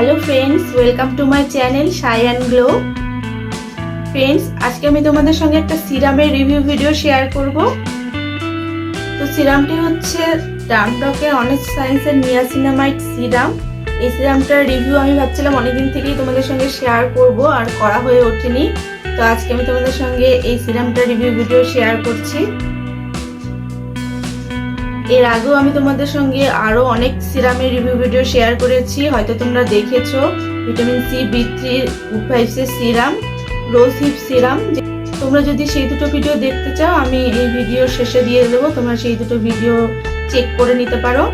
Hello friends welcome to my channel Sai and glow friends আজকে আমি তোমাদের সঙ্গে একটা সিরামের রিভিউ ভিডিও শেয়ার করব। তো সিরামটি হচ্ছে ডার্মডকের অনেক সায়েন্সের নিয়াসিনামাইট সিরাম। এই সিরামটার রিভিউ আমি ভাবছিলাম অনেকদিন থেকেই তোমাদের সঙ্গে শেয়ার করব, আর করা হয়ে ওঠেনি। তো আজকে আমি তোমাদের সঙ্গে এই সিরামটার রিভিউ ভিডিও শেয়ার করছি। এর আগেও আমি তোমাদের সঙ্গে আরও অনেক সিরামের রিভিউ ভিডিও শেয়ার করেছি। হয়তো তোমরা দেখেছ ভিটামিন সি বি থ্রি ফাইভসের সিরাম রোজ হিপ সিরাম। তোমরা যদি সেই দুটো ভিডিও দেখতে চাও, আমি এই ভিডিও শেষে দিয়ে দেবো। তোমরা সেই দুটো ভিডিও চেক করে নিতে পারো।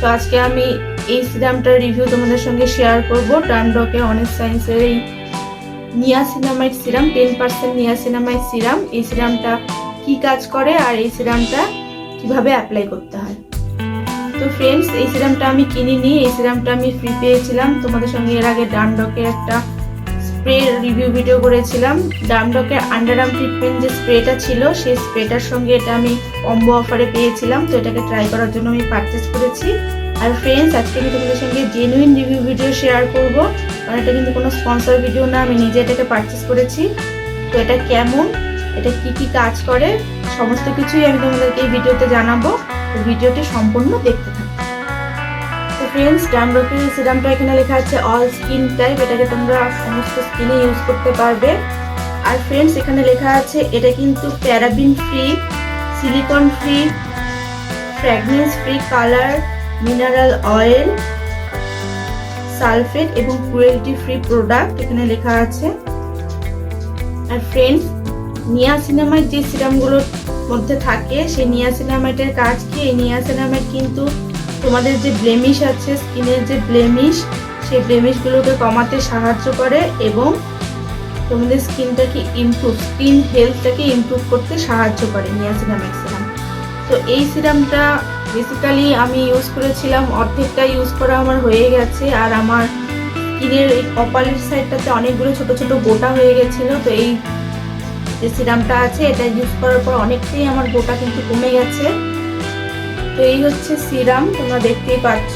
তো আজকে আমি এই সিরামটার রিভিউ তোমাদের সঙ্গে শেয়ার করব। টার্মডকের অনেক সায়েন্সের এই niacinamide serum ten percent niacinamide serum. এই সিরামটা কি কাজ করে আর এই সিরামটা কীভাবে অ্যাপ্লাই করতে হয়। তো ফ্রেন্ডস এই সিরামটা আমি কিনিনি, এই সিরামটা আমি ফ্রি পেয়েছিলাম। তোমাদের সঙ্গে এর আগে ডানডকের একটা স্প্রে রিভিউ ভিডিও করেছিলাম। ডামডকের আন্ডারআর্ম ট্রিটমেন্ট যে স্প্রেটা ছিল, সেই স্প্রেটার সঙ্গে এটা আমি কম্বো অফারে পেয়েছিলাম। তো এটাকে ট্রাই করার জন্য আমি পারচেস করেছি। আর ফ্রেন্ডস আজকে আমি তোমাদের সঙ্গে জেনুইন রিভিউ ভিডিও শেয়ার করব। কারণ এটা কিন্তু কোনো স্পন্সর ভিডিও না, আমি নিজে এটাকে পারচেস করেছি। তো এটা কেমন? এটা কি কি কাজ করে? সমস্ত কিছুই আমি তোমাদেরকে এই ভিডিওতে জানাব। ভিডিওটি সম্পূর্ণ দেখতে থাকো। তো ফ্রেন্ডস ডামরকের সিরামটা এখানে লেখা আছে অল স্কিন টাইপ এটাকে তোমরা সমস্ত স্কিনে ইউজ করতে পারবে। আর ফ্রেন্ডস এখানে লেখা আছে, এটা কিন্তু paraben free silicone free fragrance free colour mineral oil sulphate এবং ক্রুয়েলটি ফ্রি প্রোডাক্ট এখানে লেখা আছে। আর ফ্রেন্ডস নিয়াসিনামাইড যে সিরামগুলোর মধ্যে থাকে, সেই নিয়া নিয়াসিনামাইটের কাজ কি? এই নিয়াসিনামাইড কিন্তু তোমাদের যে ব্লেমিশ আছে, স্কিনের যে ব্লেমিশ, সেই ব্লেমিশগুলোকে কমাতে সাহায্য করে এবং তোমাদের স্কিনটাকে ইমপ্রুভ স্কিন হেলথটাকে ইমপ্রুভ করতে সাহায্য করে নিয়াসিনামাইড সিরাম। তো এই সিরামটা বেসিক্যালি আমি ইউজ করেছিলাম, অর্ধেকটা ইউজ করা আমার হয়ে গেছে আর আমার স্কিনের এই কপালের সাইডটাতে অনেকগুলো ছোট ছোট গোটা হয়ে গেছিল, তো এই যে সিরামটা আছে, এটা ইউজ করার পর অনেকটাই আমার গোটা কিন্তু কমে গেছে। তো এই হচ্ছে সিরাম, তোমরা দেখতেই পাচ্ছ।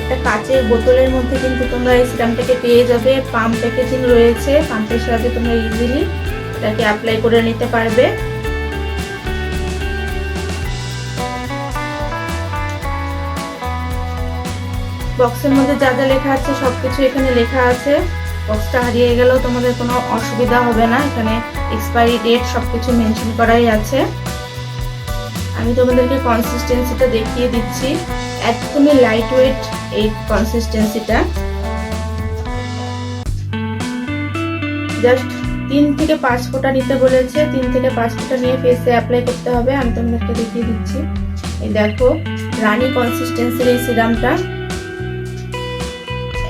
একটা কাচের বোতলের মধ্যে কিন্তু তোমরা এই সিরামটাকে পেয়ে যাবে। পাম্প প্যাকেজিং রয়েছে পাম্পের সাহায্যে তোমরা ইজিলি এটাকে অ্যাপ্লাই করে নিতে পারবে। বক্সের মধ্যে যা যা লেখা আছে, সবকিছু এখানে লেখা আছে। বক্সটা হারিয়ে গেলেও তোমাদের কোনো অসুবিধা হবে না। এখানে এক্সপায়ারি ডেট সব কিছু মেনশন করাই আছে। আমি তোমাদেরকে কনসিস্টেন্সিটা দেখিয়ে দিচ্ছি। একদমই লাইট ওয়েট এই কনসিস্টেন্সিটা জাস্ট তিন থেকে পাঁচ ফোঁটা নিতে বলেছে। তিন থেকে পাঁচ ফোঁটা নিয়ে ফেসে অ্যাপ্লাই করতে হবে। আমি তোমাদেরকে দেখিয়ে দিচ্ছি। এই দেখো, রানি কনসিস্টেন্সির এই সিরামটা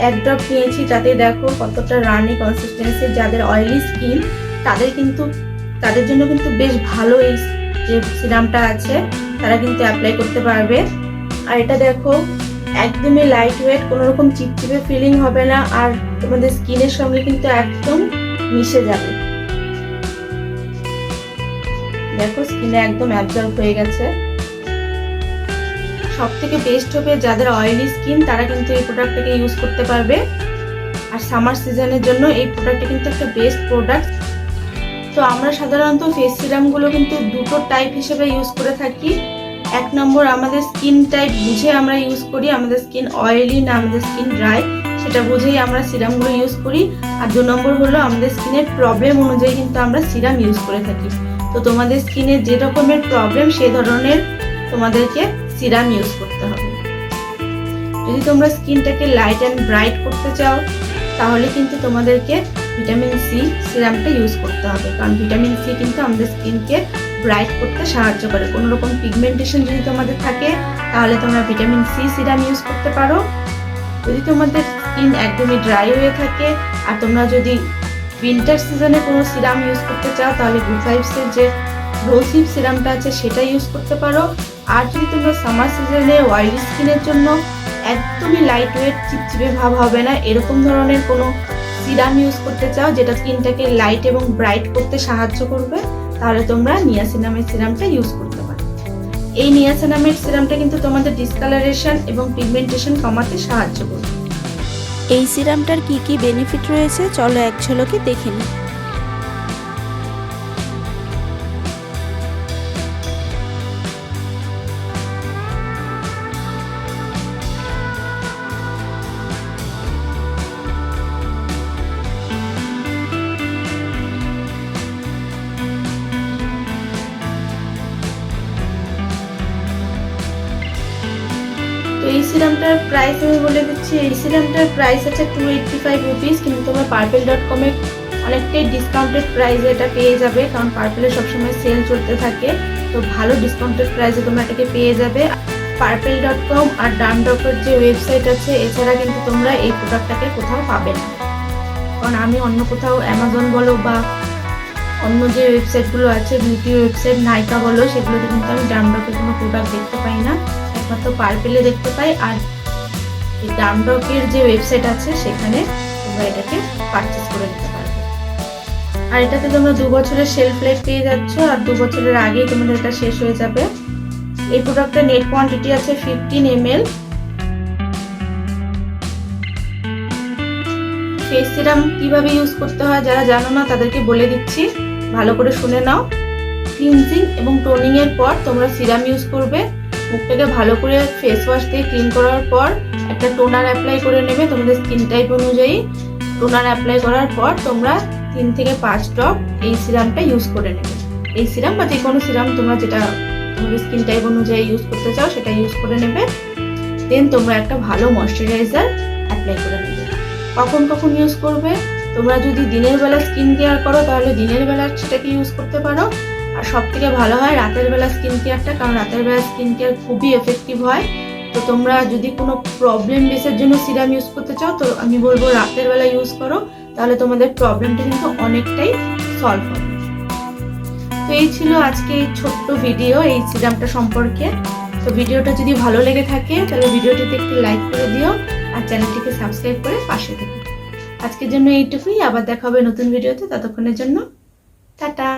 এক ড্রপ নিয়েছি তাতে দেখো কতটা রানি কনসিস্টেন্সি যাদের অয়েলি স্কিন তাদের কিন্তু, তাদের জন্য কিন্তু বেশ ভালো এই যে সিরামটা আছে, তারা কিন্তু অ্যাপ্লাই করতে পারবে। আর এটা দেখো, একদমই লাইট ওয়েট কোনো রকম চিপচিপে ফিলিং হবে না, আর তোমাদের স্কিনের সঙ্গে কিন্তু একদম মিশে যাবে। দেখো স্কিনে একদম অ্যাবজর্ব হয়ে গেছে। সব থেকে বেস্ট হবে যাদের অয়েলি স্কিন তারা কিন্তু এই প্রোডাক্টটাকে ইউজ করতে পারবে। আর সামার সিজনের জন্য এই প্রোডাক্টটা কিন্তু একটা বেস্ট প্রোডাক্ট তো আমরা সাধারণত ফেস সিরামগুলো কিন্তু দুটো টাইপ হিসেবে ইউজ করে থাকি। এক নম্বর আমাদের স্কিন টাইপ বুঝে আমরা ইউজ করি, আমাদের স্কিন অয়েলি না আমাদের স্কিন ড্রাই সেটা বুঝেই আমরা সিরামগুলো ইউজ করি। আর দু নম্বর হলো আমাদের স্কিনের প্রবলেম অনুযায়ী কিন্তু আমরা সিরাম ইউজ করে থাকি। তো তোমাদের স্কিনের যে রকমের প্রবলেম সে ধরনের তোমাদেরকে সিরাম ইউজ করতে হবে। যদি তোমরা স্কিনটাকে লাইট অ্যান্ড ব্রাইট করতে চাও, তাহলে কিন্তু তোমাদেরকে ভিটামিন সি সিরামটা ইউজ করতে হবে। কারণ ভিটামিন সি কিন্তু আমাদের স্কিনকে ব্রাইট করতে সাহায্য করে। কোনো রকম পিগমেন্টেশন যদি তোমাদের থাকে, তাহলে তোমরা ভিটামিন সি সিরাম ইউজ করতে পারো। যদি তোমাদের স্কিন একদমই ড্রাই হয়ে থাকে, আর তোমরা যদি উইন্টার সিজনে কোনো সিরাম ইউজ করতে চাও, তাহলে গ্রুপ ফাইভসের যে রোসিভ সিরামটা আছে সেটা ইউজ করতে পারো। আর যদি তোমরা সামার সিজনে অয়েলি স্কিনের জন্য একদমই লাইট ওয়েট চিপচিপে ভাব হবে না। এরকম ধরনের কোনো সিরাম ইউজ করতে চাও যেটা স্কিনটাকে লাইট এবং ব্রাইট করতে সাহায্য করবে, তাহলে তোমরা নিয়াসিনামের সিরামটা ইউজ করতে পারো। এই নিয়াসেনামেড সিরামটা কিন্তু তোমাদের ডিসকালারেশন এবং পিগমেন্টেশন কমাতে সাহায্য করবে। এই সিরামটার কি কি বেনিফিট রয়েছে? চলো এক ঝলকে দেখে নিই। সিরামটার প্রাইস আমি বলে দিচ্ছি, এই সিরামটার প্রাইস আছে টু এইটটি ফাইভ রুপিস কিন্তু তোমরা পার্পেল ডট কমে অনেকটাই ডিসকাউন্টেড প্রাইসে এটা পেয়ে যাবে, কারণ পার্পেলে সবসময় সেল চলতে থাকে, তো ভালো ডিসকাউন্টেড প্রাইসে তোমরা এটাকে পেয়ে যাবে। পার্পেল ডট কম আর ডান ডটের যে ওয়েবসাইট আছে, এছাড়া কিন্তু তোমরা এই প্রোডাক্টটাকে কোথাও পাবে না। কারণ আমি অন্য কোথাও অ্যামাজন বলো বা অন্য যে ওয়েবসাইটগুলো আছে বিউটি ওয়েবসাইট নাইকা বলো, সেগুলোতে কিন্তু আমি ডান ডটের কোনো প্রোডাক্ট দেখতে পাই না। একমাত্র পার্পেলে দেখতে পাই, আর এই ডামডকের যে ওয়েবসাইট আছে, সেখানে তোমরা এটাকে পারচেস করে নিতে পারবে। আর এটাতে তোমরা দু বছরের শেলফ লাইফ পেয়ে যাচ্ছ, আর দু বছরের আগেই তোমাদের এটা শেষ হয়ে যাবে। এই প্রোডাক্টের নেট কোয়ান্টিটি আছে fifteen M L face serum কীভাবে ইউজ করতে হয় যারা জানো না, তাদেরকে বলে দিচ্ছি, ভালো করে শুনে নাও। ক্লিনজিং এবং টোনিং এর পর তোমরা সিরাম ইউজ করবে। মুখটাকে ভালো করে ফেস ওয়াশ দিয়ে ক্লিন করার পর একটা টোনার অ্যাপ্লাই করে নেবে। তোমাদের স্কিন টাইপ অনুযায়ী টোনার অ্যাপ্লাই করার পর তোমরা তিন থেকে পাঁচ টপ এই সিরামটা ইউজ করে নেবে। এই সিরাম বা যে কোনো সিরাম তোমরা যেটা তোমাদের স্কিন টাইপ অনুযায়ী ইউজ করতে চাও সেটা ইউজ করে নেবে। দেন তোমরা একটা ভালো ময়শ্চারাইজার অ্যাপ্লাই করে নেবে। কখন কখন ইউজ করবে? তোমরা যদি দিনের বেলা স্কিন কেয়ার করো তাহলে দিনের বেলা সেটাকে ইউজ করতে পারো। আর সব থেকে ভালো হয় রাতের বেলা স্কিন কেয়ারটা কারণ রাতের বেলা স্কিন কেয়ার খুবই এফেক্টিভ হয়। তো তোমরা যদি কোনো প্রবলেম বেসের জন্য সিরাম ইউজ করতে চাও, তো আমি বলব রাতের বেলা ইউজ করো, তাহলে তোমাদের প্রবলেমটা কিন্তু অনেকটাই সলভ হবে। তো এই ছিল আজকে এই ছোট্ট ভিডিও এই সিরামটা সম্পর্কে। তো ভিডিওটা যদি ভালো লেগে থাকে, তাহলে ভিডিওটিতে একটি লাইক করে দিও, আর চ্যানেলটিকে সাবস্ক্রাইব করে পাশে থেকো। আজকের জন্য এইটুকুই, আবার দেখা হবে নতুন ভিডিওতে ততক্ষণের জন্য, টাটা।